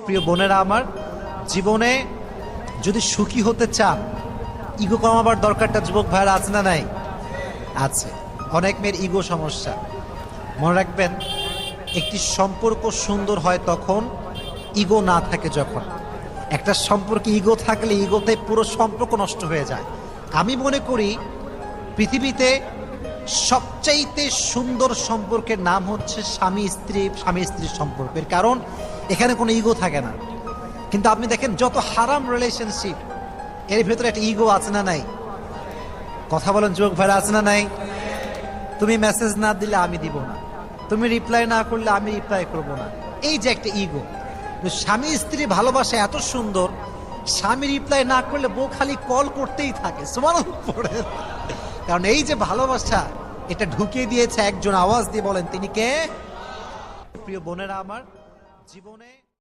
প্রিয় বোনেরা আমার, জীবনে যদি সুখী হতে চান ইগো কমাবার দরকারটা যুবক ভাইয়ের আছে না নাই? আছে। অনেক মেয়ের ইগো সমস্যা। মনে রাখবেন, একটি সম্পর্ক সুন্দর হয় তখন ইগো না থাকে যখন। একটা সম্পর্কে ইগো থাকলে ইগোতে পুরো সম্পর্ক নষ্ট হয়ে যায়। আমি মনে করি, পৃথিবীতে সবচাইতে সুন্দর সম্পর্কের নাম হচ্ছে স্বামী স্ত্রী, স্বামী স্ত্রীর সম্পর্কের। কারণ এখানে কোনো ইগো থাকে না। কিন্তু আপনি দেখেন, যত হারাম রিলেশনশিপ এর ভেতরে একটা ইগো আছে না নাই? কথা বলেন যোগ ভাড়া আছে না নাই? তুমি মেসেজ না দিলে আমি দিব না। তুমি রিপ্লাই না করলে আমি রিপ্লাই করব না। এই যে একটা ইগো স্বামী স্ত্রী ভালোবাসা এত সুন্দর, স্বামী রিপ্লাই না করলে বউ খালি কল করতেই থাকে। সমান পড়ে কারণ এই যে ভালোবাসা, এটা ঢুকিয়ে দিয়েছে একজন আওয়াজ দিয়ে বলেন, তিনি কে? প্রিয় বোনেরা আমার, জীবনে